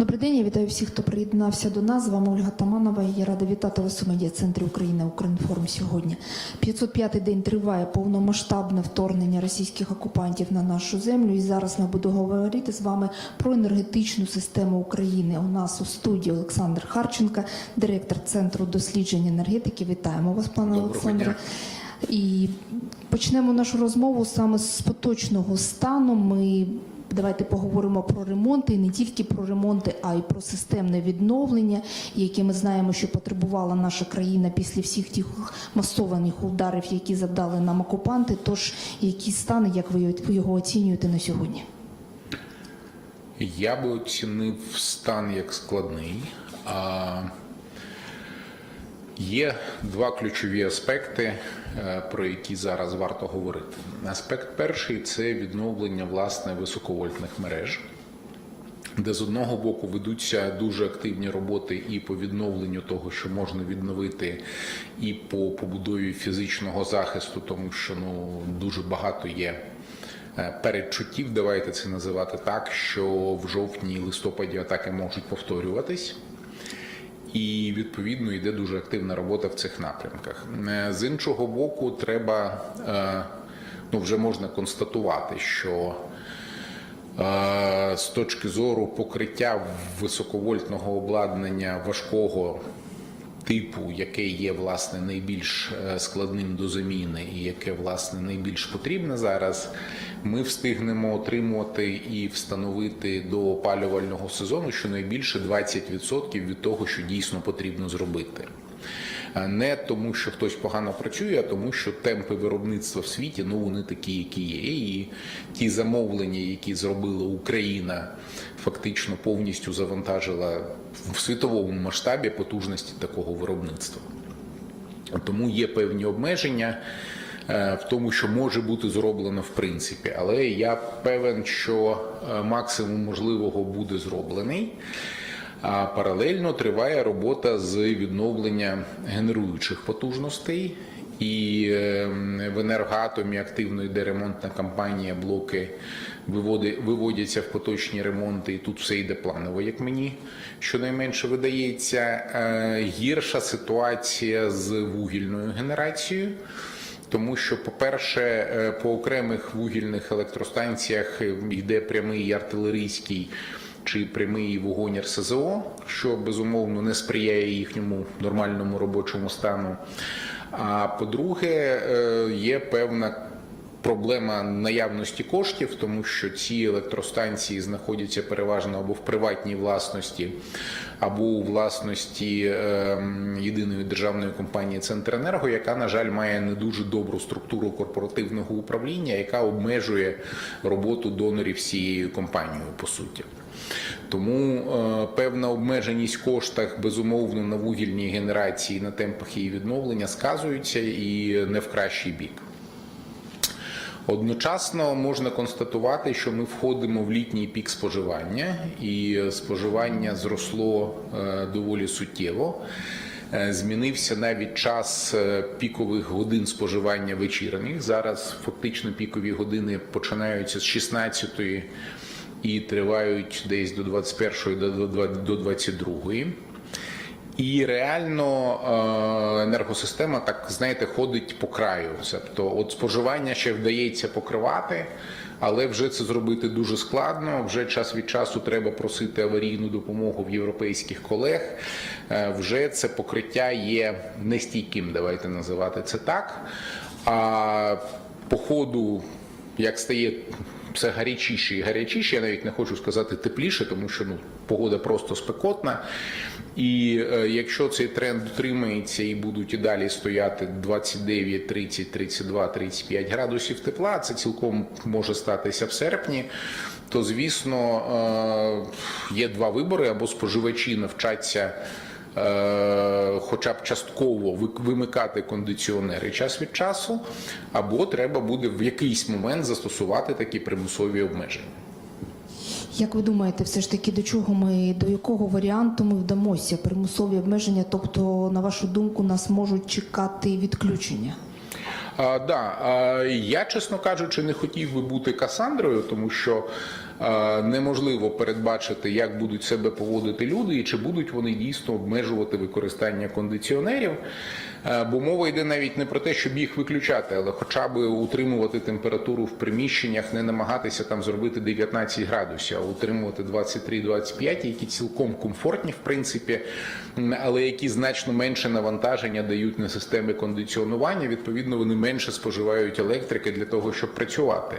Добрий день, я вітаю всіх, хто приєднався до нас. З вами Ольга Таманова. Я рада вітати вас у медіа-центрі України Укрінформ сьогодні. 505-й день триває повномасштабне вторгнення російських окупантів на нашу землю. І зараз ми будемо говорити з вами про енергетичну систему України. У нас у студії Олександр Харченка, директор центру досліджень енергетики. Вітаємо вас, пане Олександре. І почнемо нашу розмову саме з поточного стану. Ми давайте поговоримо про ремонти, і не тільки про ремонти, а й про системне відновлення, яке ми знаємо, що потребувала наша країна після всіх тих масованих ударів, які завдали нам окупанти. Тож які стани, як ви його оцінюєте на сьогодні? Я би оцінив стан як складний. А є два ключові аспекти, е, про які зараз варто говорити. Аспект перший це відновлення власне високовольтних мереж. Де з одного боку ведуться дуже активні роботи і по відновленню того, що можна відновити, і по побудові фізичного захисту, тому що ну дуже багато є е, передчуттів, давайте це називати так, що в жовтні і листопаді атаки можуть повторюватись. І відповідно йде дуже активна робота в цих напрямках. Е, З іншого боку, треба е, ну вже можна констатувати, що е, з точки зору покриття високовольтного обладнання важкого типу, яке є власне найбільш е, складним до заміни і яке власне найбільш потрібне зараз, ми встигнемо отримувати і встановити до опалювального сезону щонайбільше 20% від того, що дійсно потрібно зробити. Е, Не тому, що хтось погано працює, а тому, що темпи виробництва в світі ну вони такі, які є. І ті замовлення, які зробила Україна, фактично повністю завантажила в світовому масштабі потужності такого виробництва. Тому є певні обмеження е, в тому, що може бути зроблено в принципі. Але я певен, що е, максимум можливого буде зроблений. А паралельно триває робота з відновлення генеруючих потужностей. І е, в енергоатомі активно йде ремонтна кампанія, блоки виводяться в поточні ремонти, і тут все йде планово, як мені щонайменше видається. Е, Гірша ситуація з вугільною генерацією. Тому що, по-перше, е, по окремих вугільних електростанціях е, йде прямий артилерійський чи прямий вогонь РСЗО, що безумовно не сприяє їхньому нормальному робочому стану. А по-друге, е, є певна проблема наявності коштів, тому що ці електростанції знаходяться переважно або в приватній власності, або у власності е, єдиної державної компанії Центренерго, яка, на жаль, має не дуже добру структуру корпоративного управління, яка обмежує роботу донорів цією компанією, по суті. Тому е, певна обмеженість в коштах безумовно на вугільній генерації, на темпах її відновлення сказується і не в кращий бік. Одночасно можна констатувати, що ми входимо в літній пік споживання, і споживання зросло е, доволі суттєво. Е, Змінився навіть час пікових годин споживання вечірніх. Зараз фактично пікові години починаються з 16 і тривають десь до 21 до до- до 22. І реально е, енергосистема, так знаєте, ходить по краю. Тобто, от споживання ще вдається покривати, але вже це зробити дуже складно. Вже час від часу треба просити аварійну допомогу в європейських колег. Е, Вже це покриття є нестійким, давайте називати це так. А по ходу, як стає все гарячіше і гарячіше, я навіть не хочу сказати тепліше, тому що ну, погода просто спекотна. І е, якщо цей тренд дотримається і будуть і далі стояти 29, 30, 32, 35 градусів тепла, це цілком може статися в серпні. То звісно е, є два вибори: або споживачі навчаться. Е, Хоча б частково вимикати кондиціонери час від часу, або треба буде в якийсь момент застосувати такі примусові обмеження. Як ви думаєте, все ж таки до чого ми до якого варіанту ми вдамося? Примусові обмеження? Тобто, на вашу думку, нас можуть чекати відключення? А, да, а, я, чесно кажучи, не хотів би бути Касандрою, тому що а, неможливо передбачити, як будуть себе поводити люди, і чи будуть вони дійсно обмежувати використання кондиціонерів. Е, Бо мова йде навіть не про те, щоб їх виключати, але хоча б утримувати температуру в приміщеннях, не намагатися там зробити 19 градусів, а утримувати 23-25, які цілком комфортні, в принципі, але які значно менше навантаження дають на системи кондиціонування. Відповідно, вони менше споживають електрики для того, щоб працювати.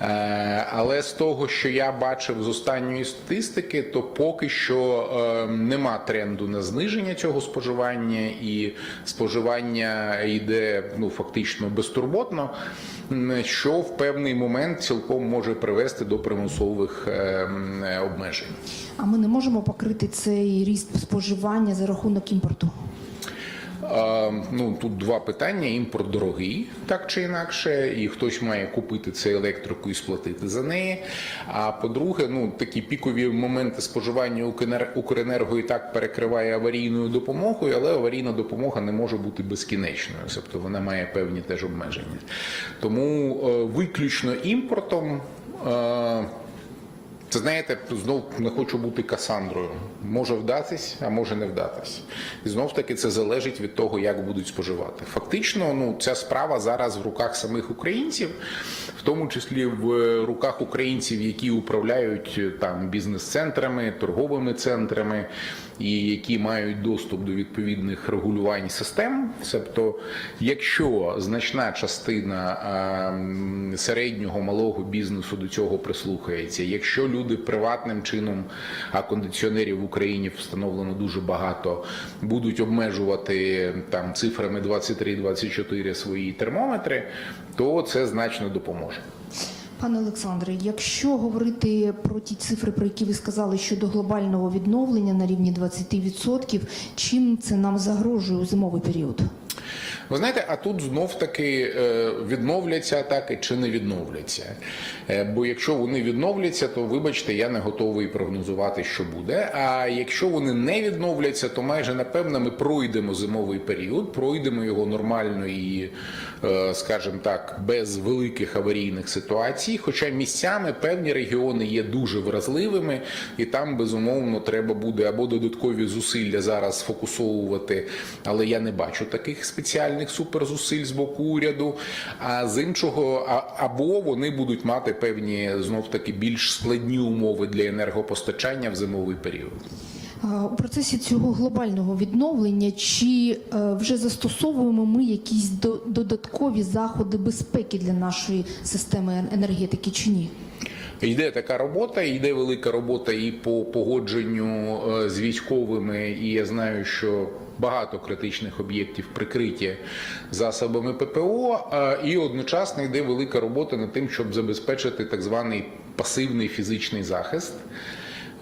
Е, Але з того, що я бачив з останньої статистики, то поки що е, нема тренду на зниження цього споживання, і споживання йде ну фактично безтурботно, що в певний момент цілком може привести до примусових е, обмежень. А ми не можемо покрити цей ріст споживання за рахунок імпорту. Е, Ну тут два питання: імпорт дорогий, так чи інакше, і хтось має купити цю електрику і сплатити за неї. А по-друге, ну такі пікові моменти споживання Укренер- Укренерго і так перекриває аварійною допомогою, але аварійна допомога не може бути безкінечною, тобто вона має певні теж обмеження. Тому е, виключно імпортом. Е, це знаєте, знов не хочу бути Касандрою. Може вдатись, а може не вдатись. І знов таки це залежить від того, як будуть споживати. Фактично, ну ця справа зараз в руках самих українців, в тому числі в руках українців, які управляють е, там бізнес-центрами, торговими центрами і які мають доступ до відповідних регулювань систем. Тобто, якщо значна частина ем, середнього малого бізнесу до цього прислухається, якщо люди приватним чином, а кондиціонерів в Україні встановлено дуже багато, будуть обмежувати там цифрами 23-24 свої термометри, то це значно допоможе. Пане Олександре, якщо говорити про ті цифри, про які ви сказали щодо глобального відновлення на рівні 20%, чим це нам загрожує у зимовий період? Ви знаєте, а тут знов таки е, відновляться атаки чи не відновляться. Е, Бо якщо вони відновляться, то вибачте, я не готовий прогнозувати, що буде. А якщо вони не відновляться, то майже напевно ми пройдемо зимовий період, пройдемо його нормально і, скажімо так, без великих аварійних ситуацій. Хоча місцями певні регіони є дуже вразливими, і там безумовно треба буде або додаткові зусилля зараз сфокусовувати, але я не бачу таких спеціальних суперзусиль з боку уряду. А з іншого, або вони будуть мати певні знов таки більш складні умови для енергопостачання в зимовий період. А, У процесі цього глобального відновлення чи е, вже застосовуємо ми якісь додаткові заходи безпеки для нашої системи енергетики чи ні? Йде така робота, йде велика робота і по погодженню е, з військовими, і я знаю, що багато критичних об'єктів прикриті засобами ППО, е, і одночасно йде велика робота над тим, щоб забезпечити так званий пасивний фізичний захист.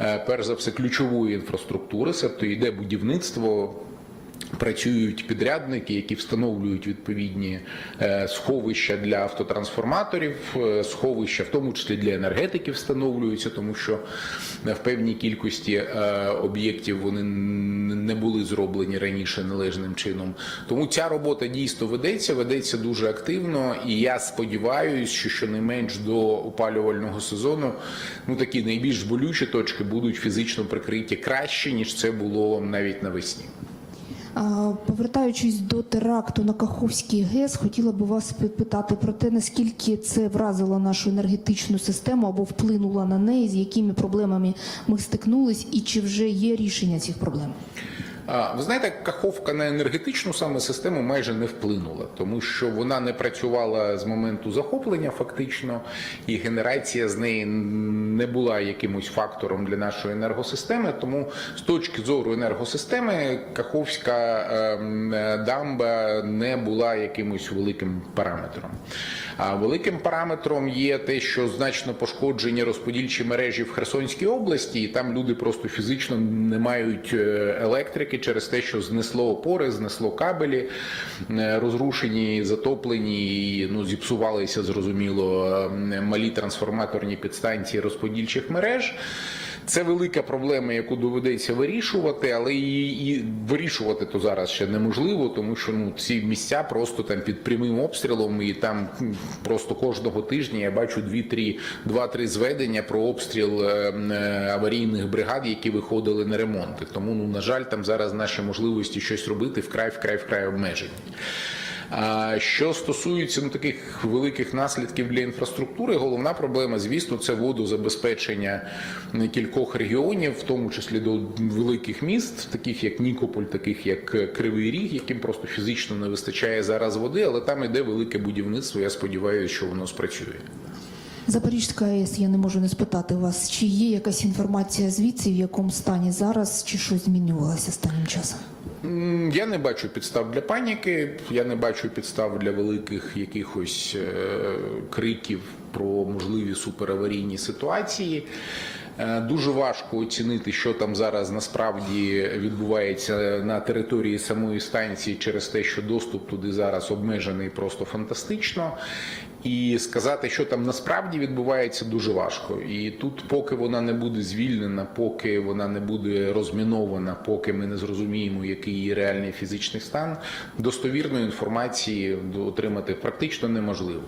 Е, Перш за все, ключової інфраструктури, тобто йде будівництво. Працюють підрядники, які встановлюють відповідні е, сховища для автотрансформаторів, е, сховища, в тому числі для енергетики, встановлюються, тому що в певній кількості е, об'єктів вони не були зроблені раніше належним чином. Тому ця робота дійсно ведеться, ведеться дуже активно, і я сподіваюся, що щонайменш до опалювального сезону ну такі найбільш болючі точки будуть фізично прикриті краще ніж це було навіть навесні. Повертаючись до теракту на Каховський ГЕС, хотіла б вас питати про те, наскільки це вразило нашу енергетичну систему або вплинуло на неї, з якими проблемами ми стикнулись, і чи вже є рішення цих проблем? Ви знаєте, каховка на енергетичну саме систему майже не вплинула, тому що вона не працювала з моменту захоплення, фактично, і генерація з неї не була якимось фактором для нашої енергосистеми. Тому з точки зору енергосистеми Каховська ем, е, дамба не була якимось великим параметром. Великим параметром є те, що значно пошкоджені розподільчі мережі в Херсонській області, і там люди просто фізично не мають е, електрики через те, що знесло опори, знесло кабелі, е, розрушені, затоплені, і ну зіпсувалися зрозуміло е, малі трансформаторні підстанції розподільчих мереж. Це велика проблема, яку доведеться вирішувати, але її і вирішувати то зараз ще неможливо, тому що ну ці місця просто там під прямим обстрілом, і там просто кожного тижня я бачу дві-три, два-три зведення про обстріл е, е, аварійних бригад, які виходили на ремонти. Тому ну на жаль, там зараз наші можливості щось робити вкрай, вкрай, вкрай обмежені. Що стосується ну, таких великих наслідків для інфраструктури, головна проблема, звісно, це водозабезпечення кількох регіонів, в тому числі до великих міст, таких як Нікополь, таких як Кривий Ріг, яким просто фізично не вистачає зараз води, але там іде велике будівництво. Я сподіваюся, що воно спрацює. Запорізька АЕС, я не можу не спитати вас, чи є якась інформація звідси, в якому стані зараз, чи щось змінювалося останнім часом? Я не бачу підстав для паніки, я не бачу підстав для великих якихось е, криків про можливі супераварійні ситуації. Е, Дуже важко оцінити, що там зараз насправді відбувається на території самої станції через те, що доступ туди зараз обмежений просто фантастично. І сказати, що там насправді відбувається, дуже важко. І тут, поки вона не буде звільнена, поки вона не буде розмінована, поки ми не зрозуміємо, який її реальний фізичний стан, достовірної інформації отримати практично неможливо.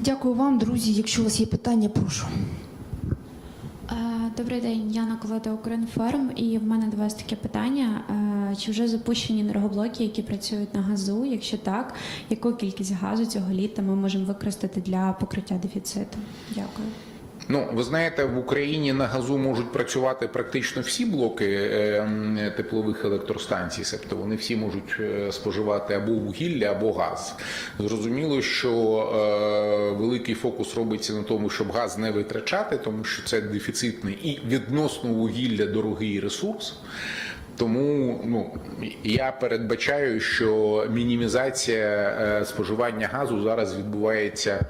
Дякую вам, друзі. Якщо у вас є питання, прошу. Е, Добрий день, Яна Колода Укрінформ. І в мене до вас таке питання: Е, чи вже запущені енергоблоки, які працюють на газу? Якщо так, яку кількість газу цього літа ми можемо використати для покриття дефіциту? Дякую. Ну, ви знаєте, в Україні на газу можуть працювати практично всі блоки е, теплових електростанцій, тобто вони всі можуть е, споживати або вугілля, або газ. Зрозуміло, що е, великий фокус робиться на тому, щоб газ не витрачати, тому що це дефіцитний і відносно вугілля дорогий ресурс. Тому ну я передбачаю, що мінімізація е, споживання газу зараз відбувається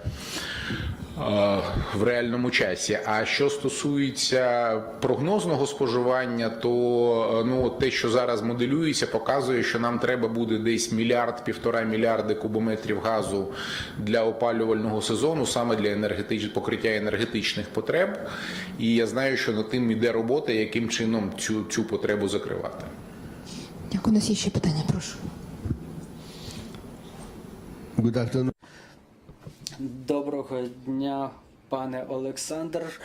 в реальному часі. А що стосується прогнозного споживання, то е, ну те, що зараз моделюється, показує, що нам треба буде десь мільярд півтора мільярди кубометрів газу для опалювального сезону, саме для енергетич... покриття енергетичних потреб. І я знаю, що над тим іде робота, яким чином цю, цю потребу закривати. Дякую. У нас є ще питання, прошу. Good afternoon. Доброго дня, пане Олександр.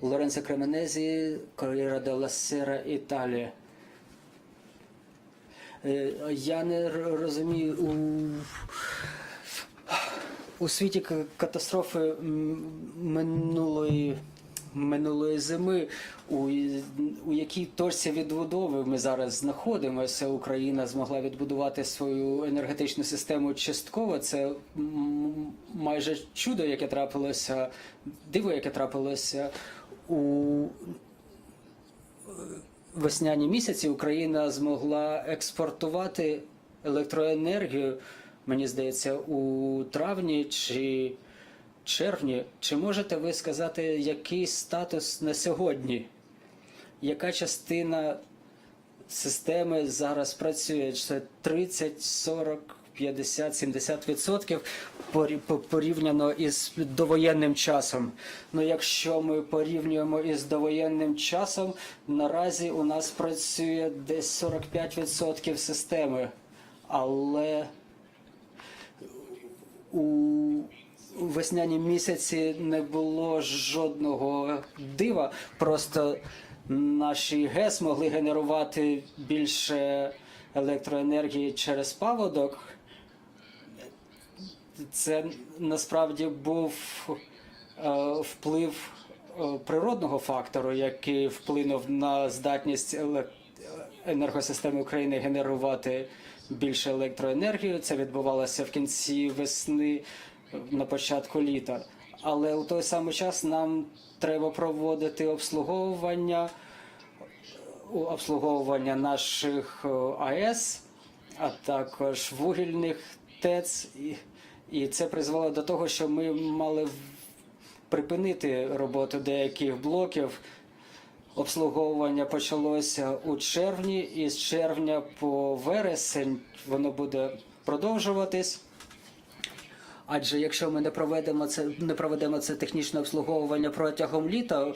Лоренцо Кременезі, Корriere де Сера, Італія. Е, Я не розумію у, у світі катастрофи минулої. Минулої зими, у, у якій точці відбудови ми зараз знаходимося, Україна змогла відбудувати свою енергетичну систему частково. Це майже чудо, яке трапилося, диво, яке трапилося у весняні місяці. Україна змогла експортувати електроенергію, мені здається, у травні чи червні. Чи можете ви сказати, який статус на сьогодні? Яка частина системи зараз працює? Це 30, 40, 50, 70 відсотків порівняно із довоєнним часом. Ну, якщо ми порівнюємо із довоєнним часом, наразі у нас працює десь 45 відсотків системи, але у весняні місяці не було жодного дива. Просто наші ГЕС могли генерувати більше електроенергії через паводок. Це насправді був е, вплив е, природного фактору, який вплинув на здатність енергосистеми України генерувати більше електроенергії. Це відбувалося в кінці весни, на початку літа. Але у той самий час нам треба проводити обслуговування, обслуговування наших е, АЕС, а також вугільних ТЕЦ. І, і це призвело до того, що ми мали припинити роботу деяких блоків. Обслуговування почалося у червні, і з червня по вересень воно буде продовжуватись. Адже якщо ми не проведемо це, не проведемо це технічне обслуговування протягом літа,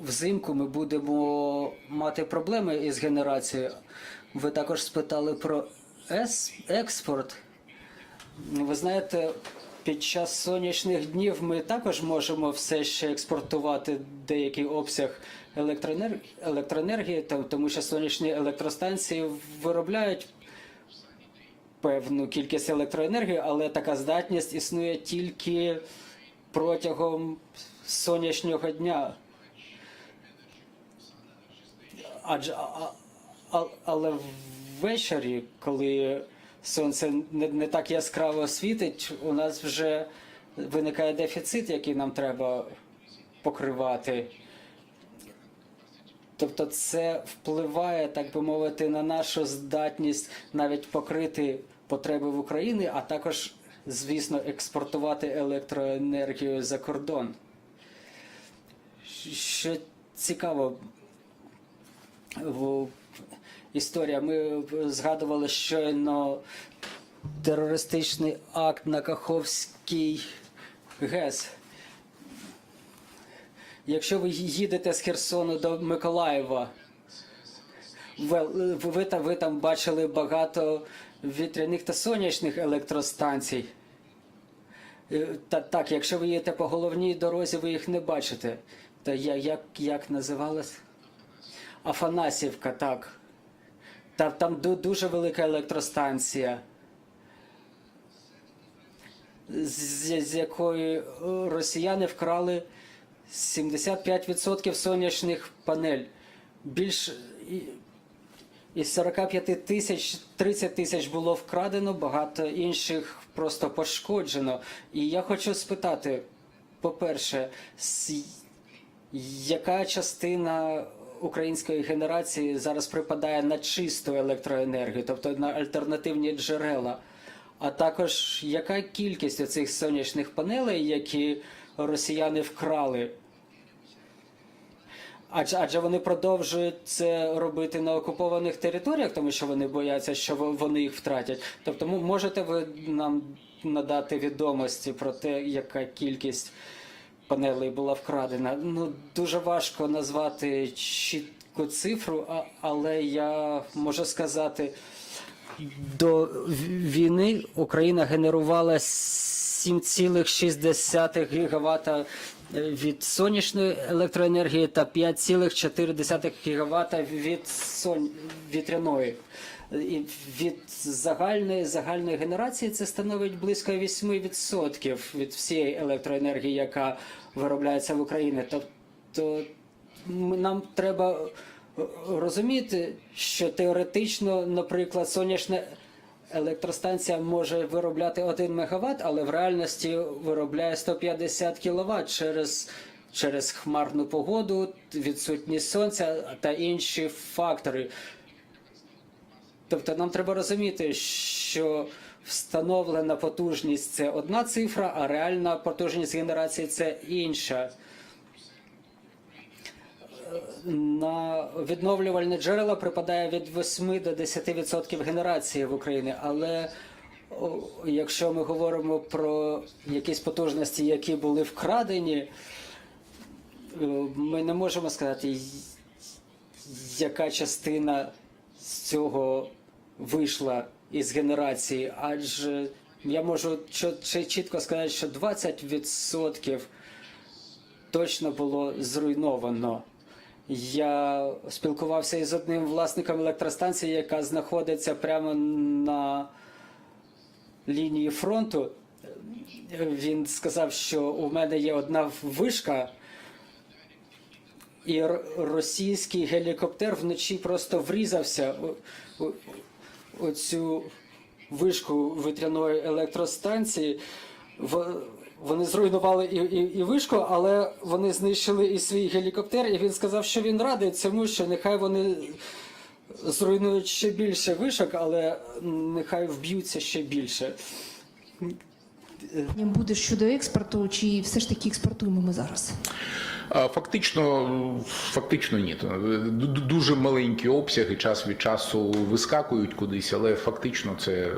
взимку ми будемо мати проблеми із генерацією. Ви також спитали про експорт. Ви знаєте, під час сонячних днів ми також можемо все ще експортувати деякий обсяг електроенер- електроенергії, тому що сонячні електростанції виробляють певну кількість електроенергії, але така здатність існує тільки протягом сонячного дня. Адже але ввечері, коли сонце не, не так яскраво світить, у нас вже виникає дефіцит, який нам треба покривати. Тобто це впливає, так би мовити, на нашу здатність навіть покрити потреби в Україні, а також, звісно, експортувати електроенергію за кордон. Що цікаво, в- історія. Ми згадували щойно терористичний акт на Каховський ГЕС. Якщо ви їдете з Херсону до Миколаєва, ви, ви, ви там бачили багато вітряних та сонячних електростанцій. Е, Та, так, якщо ви їдете по головній дорозі, ви їх не бачите. Та я, як, як називалось? Афанасівка, так. Там, там дуже велика електростанція, з, з якої е, росіяни вкрали 75% сонячних панель. Більш із 45 тисяч 30 тисяч було вкрадено, багато інших просто пошкоджено. І я хочу спитати: по-перше, яка частина української генерації зараз припадає на чисту електроенергію, тобто на альтернативні джерела? А також яка кількість оцих сонячних панелей, які росіяни вкрали? Адже, адже вони продовжують це робити на окупованих територіях, тому що вони бояться, що во- вони їх втратять. Тобто, можете ви нам надати відомості про те, яка кількість панелей була вкрадена? Ну дуже важко назвати чітку цифру, але я можу сказати, до війни Україна генерувала 7,6 гігавата від сонячної електроенергії та 5,4 гігавата від сон... вітряної. І від загальної загальної генерації це становить близько 8% від всієї електроенергії, яка виробляється в Україні. Тобто нам треба е, розуміти, що теоретично, наприклад, сонячна електростанція може виробляти 1 МВт, але в реальності виробляє 150 кВт через, через хмарну погоду, відсутність сонця та інші фактори. Тобто нам треба розуміти, що встановлена потужність це одна цифра, а реальна потужність генерації це інша. На відновлювальні джерела припадає від 8 до 10% генерації в Україні, але якщо ми говоримо про якісь потужності, які були вкрадені, е, ми не можемо сказати, яка частина з цього вийшла із генерації, адже я можу чітко сказати, що 20% точно було зруйновано. Я спілкувався із одним власником електростанції, яка знаходиться прямо на лінії фронту. Він сказав, що у мене є одна вишка, і російський гелікоптер вночі просто врізався у, у, у цю вишку вітряної електростанції. В, вони зруйнували і, і, і вишку, але вони знищили і свій гелікоптер, і він сказав, що він радий цьому, що нехай вони зруйнують ще більше вишок, але нехай вб'ються ще більше. Буде щодо експорту, чи все ж таки експортуємо ми зараз? Фактично, фактично ні. Ду- Дуже маленькі обсяги час від часу вискакують кудись, але фактично це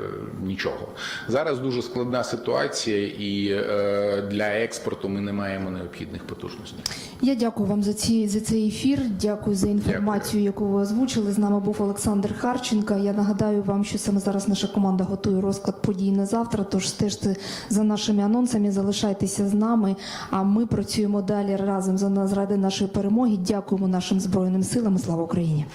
нічого. Зараз дуже складна ситуація, і е, для експорту ми не маємо необхідних потужностей. Я дякую вам за ці за цей ефір. Дякую за інформацію, яку ви озвучили. З нами був Олександр Харченко. Я нагадаю вам, що саме зараз наша команда готує розклад подій на завтра. Тож стежте за нашими анонсами, залишайтеся з нами. А ми працюємо далі разом за з ради нашої перемоги. Дякуємо нашим збройним силам. Слава Україні!